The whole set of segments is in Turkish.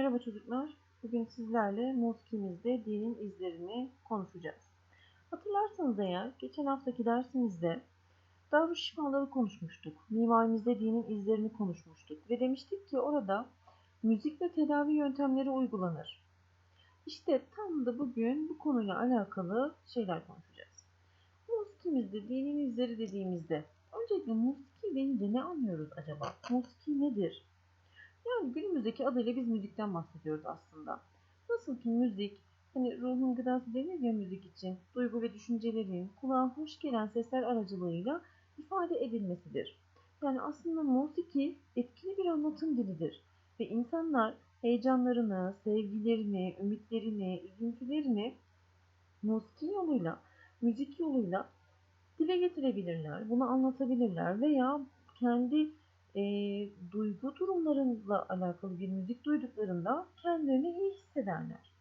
Merhaba çocuklar. Bugün sizlerle Muskimizde dinin izlerini konuşacağız. Hatırlarsanız eğer geçen haftaki dersimizde Darüşşifaları konuşmuştuk. Mimarimizde dinin izlerini konuşmuştuk. Ve demiştik ki orada müzik ve tedavi yöntemleri uygulanır. İşte tam da bugün bu konuyla alakalı şeyler konuşacağız. Muskimizde dinin izleri dediğimizde öncelikle musiki deyince ne anlıyoruz acaba? Musiki nedir? Yani günümüzdeki adıyla biz müzikten bahsediyoruz aslında. Nasıl ki müzik, hani ruhun gıdası denir ya müzik için, duygu ve düşüncelerin kulağa hoş gelen sesler aracılığıyla ifade edilmesidir. Yani aslında musiki etkili bir anlatım dilidir ve insanlar heyecanlarını, sevgilerini, ümitlerini, üzüntülerini musiki yoluyla, müzik yoluyla dile getirebilirler, bunu anlatabilirler veya kendi e, duygu durumlarıyla alakalı bir müzik duyduklarında kendilerini iyi hissederler.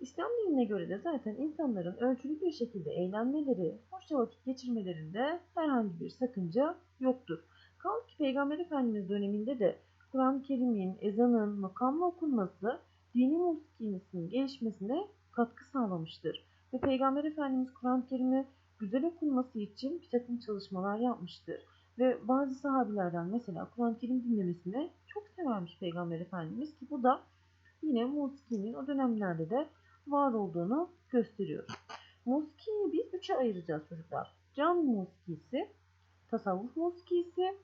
İslam dinine göre de zaten insanların ölçülü bir şekilde eğlenmeleri, hoşça vakit geçirmelerinde herhangi bir sakınca yoktur. Kaldı ki Peygamber Efendimiz döneminde de Kur'an-ı Kerim'in, ezanın makamla okunması dini musikisinin gelişmesine katkı sağlamıştır. Ve Peygamber Efendimiz Kur'an-ı Kerim'i güzel okunması için bir takım çalışmalar yapmıştır. Ve bazı sahabilerden mesela Kur'an-ı Kerim dinlemesini çok severmiş Peygamber Efendimiz ki bu da yine musikinin o dönemlerde de var olduğunu gösteriyor. Musikiyi biz üçe ayıracağız çocuklar. Cami musikisi, tasavvuf musikisi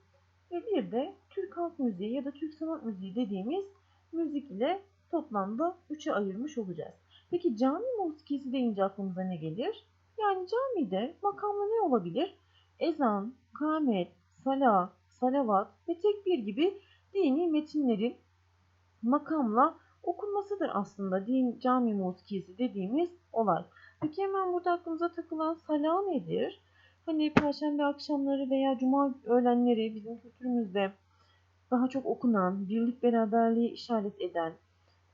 ve bir de Türk halk müziği ya da Türk sanat müziği dediğimiz müzik ile toplamda üçe ayırmış olacağız. Peki cami musikisi deyince aklımıza ne gelir? Yani camide makamlı ne olabilir? Ezan, kamet, sala, salavat ve tekbir gibi dini metinlerin makamla okunmasıdır aslında din cami muskisi dediğimiz olay. Peki hemen burada aklımıza takılan sala nedir? Hani perşembe akşamları veya cuma öğlenleri bizim kültürümüzde daha çok okunan, birlik beraberliği işaret eden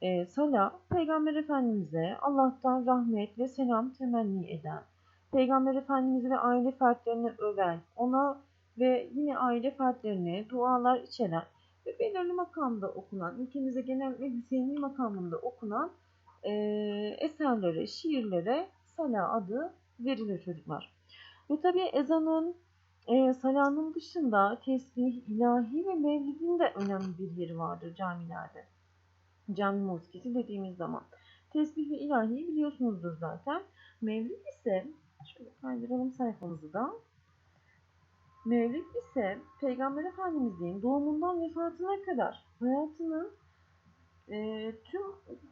e, sala, Peygamber Efendimiz'e Allah'tan rahmet ve selam temenni eden, Peygamber Efendimiz'i ve aile fertlerini öven, ona ve yine aile fertlerine dualar içeren ve belirli makamda okunan, ülkemizde genellikle Hüseyini makamında okunan e, eserlere, şiirlere sala adı verilir çocuklar. Ve tabi ezanın, e, salanın dışında tesbih, ilahi ve mevlidin de önemli bir yeri vardır camilerde. Cami muskisi dediğimiz zaman. Tesbih ve ilahi biliyorsunuzdur zaten. Mevlid ise, şöyle kaydıralım sayfamızı da. Mevlid ise Peygamber Efendimizin doğumundan vefatına kadar hayatının e, tüm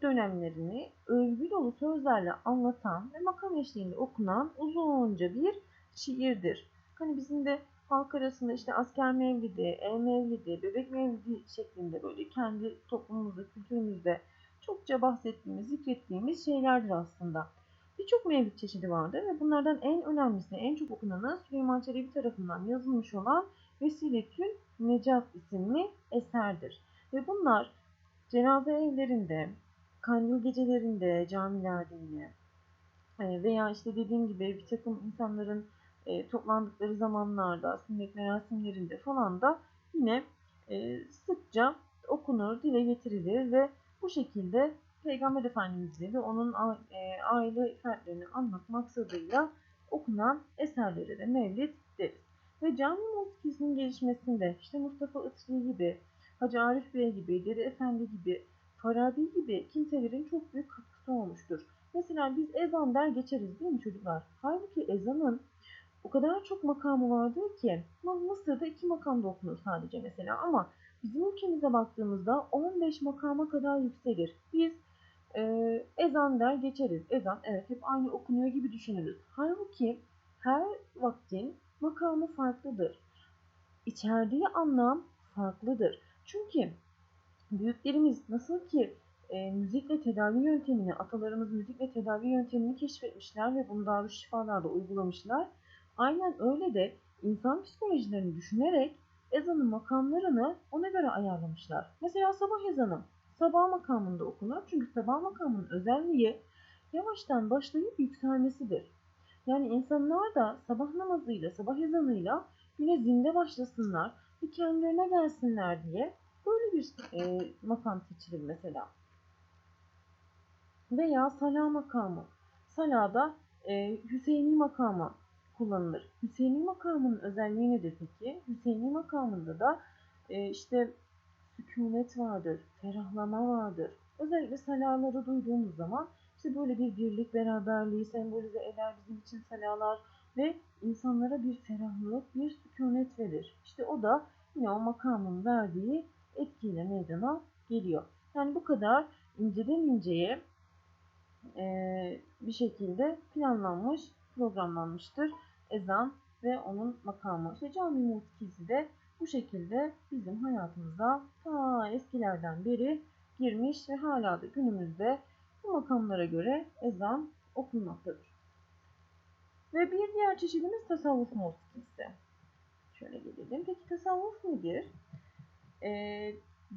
dönemlerini övgü dolu sözlerle anlatan ve makam eşliğinde okunan uzunca bir şiirdir. Hani bizim de halk arasında işte asker mevlidi, ev mevlidi, bebek mevlidi şeklinde böyle kendi toplumumuzda, kültürümüzde çokça bahsettiğimiz, zikrettiğimiz şeylerdir aslında. Birçok mevlid çeşidi vardır ve bunlardan en önemlisi, en çok okunanı Süleyman Çelebi tarafından yazılmış olan Vesiletül Necat isimli eserdir. Ve bunlar cenaze evlerinde, kandil gecelerinde, camilerde yine e, veya işte dediğim gibi bir takım insanların e, toplandıkları zamanlarda, sünnet merasimlerinde falan da yine e, sıkça okunur, dile getirilir ve bu şekilde Peygamber Efendimiz'i ve onun e, aile fertlerini anlatmak maksadıyla okunan eserlere de mevlid deriz. Ve cami musikisinin gelişmesinde işte Mustafa Itri gibi, Hacı Arif Bey gibi, Deri Efendi gibi, Farabi gibi kimselerin çok büyük katkısı olmuştur. Mesela biz ezan der geçeriz değil mi çocuklar? Halbuki ezanın o kadar çok makamı vardır ki Mısır'da iki makamda okunur sadece mesela ama bizim ülkemize baktığımızda 15 makama kadar yükselir. Biz e, ezan der geçeriz. Ezan evet hep aynı okunuyor gibi düşünürüz. Halbuki her vaktin makamı farklıdır. İçerdiği anlam farklıdır. Çünkü büyüklerimiz nasıl ki e, müzikle tedavi yöntemini, atalarımız müzikle tedavi yöntemini keşfetmişler ve bunu darüşşifalarda uygulamışlar. Aynen öyle de insan psikolojilerini düşünerek ezanın makamlarını ona göre ayarlamışlar. Mesela sabah ezanı sabah makamında okunur. Çünkü sabah makamının özelliği yavaştan başlayıp yükselmesidir. Yani insanlar da sabah namazıyla, sabah ezanıyla güne zinde başlasınlar ve kendilerine gelsinler diye Böyle bir e, makam seçilir mesela. Veya sala makamı. Salada e, Hüseyini makamı kullanılır. Hüseyini makamının özelliği nedir peki? Hüseyini makamında da e, işte sükunet vardır, ferahlama vardır. Özellikle salaları duyduğumuz zaman işte böyle bir birlik, beraberliği sembolize eder bizim için salalar ve insanlara bir ferahlık, bir sükunet verir. İşte o da yine o makamın verdiği etkiyle meydana geliyor. Yani bu kadar inceden inceye e, bir şekilde planlanmış, programlanmıştır ezan ve onun makamı. İşte cami muskisi de bu şekilde bizim hayatımıza ta eskilerden beri girmiş ve hala da günümüzde bu makamlara göre ezan okunmaktadır. Ve bir diğer çeşidimiz tasavvuf musikisi. Şöyle gelelim. Peki tasavvuf nedir? Ee,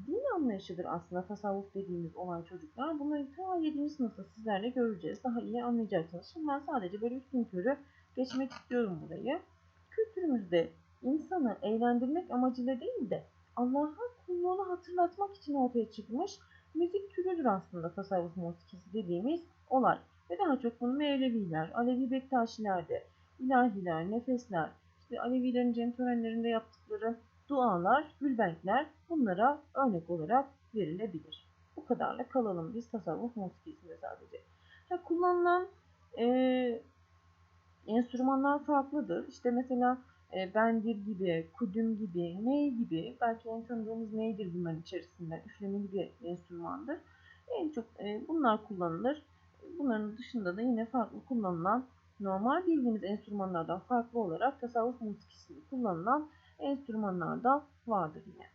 din anlayışıdır aslında tasavvuf dediğimiz olay çocuklar. Bunları ta 7. sınıfta sizlerle göreceğiz. Daha iyi anlayacaksınız. Şimdi ben sadece böyle üstün körü geçmek istiyorum burayı. Kültürümüzde insanı eğlendirmek amacıyla değil de Allah'a kulluğunu hatırlatmak için ortaya çıkmış müzik türüdür aslında tasavvuf musikisi dediğimiz olay. Ve daha çok bunu Mevleviler, Alevi Bektaşilerde, ilahiler, nefesler, işte Alevilerin cem törenlerinde yaptıkları dualar, gülbenkler bunlara örnek olarak verilebilir. Bu kadarla kalalım biz tasavvuf musikisinde sadece. Ha, kullanılan e, enstrümanlar farklıdır. İşte mesela e, bendir gibi, kudüm gibi, ney gibi belki en tanıdığımız neydir bunların içerisinde üflemeli bir enstrümandır. En çok e, bunlar kullanılır. Bunların dışında da yine farklı kullanılan normal bildiğimiz enstrümanlardan farklı olarak tasavvuf musikisinde kullanılan enstrümanlar da vardır yine.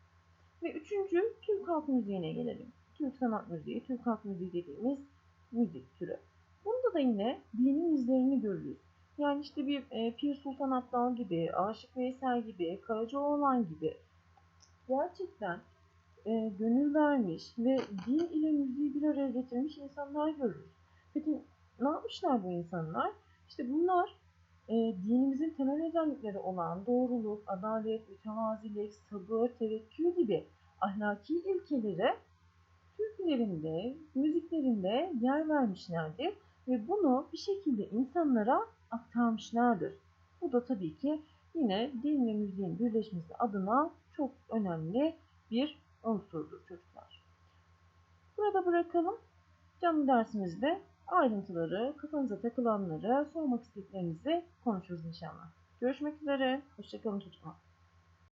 Ve üçüncü Türk halk müziğine gelelim. Türk sanat müziği, Türk halk müziği dediğimiz müzik türü. Bunda da yine dinin izlerini görürüz. Yani işte bir e, Pir Sultan Abdal gibi, Aşık Veysel gibi, Karacaoğlan gibi gerçekten e, gönül vermiş ve din ile müziği bir araya getirmiş insanlar görürüz. Peki ne yapmışlar bu insanlar? İşte bunlar e, dinimizin temel özellikleri olan doğruluk, adalet, mütevazilik, sabır, tevekkül gibi ahlaki ilkelere türkülerinde, müziklerinde yer vermişlerdir ve bunu bir şekilde insanlara aktarmışlardır. Bu da tabii ki yine din ve müziğin birleşmesi adına çok önemli bir unsurdur çocuklar. Burada bırakalım. Canlı dersimizde ayrıntıları, kafanıza takılanları, sormak istediklerinizi konuşuruz inşallah. Görüşmek üzere. Hoşçakalın çocuklar.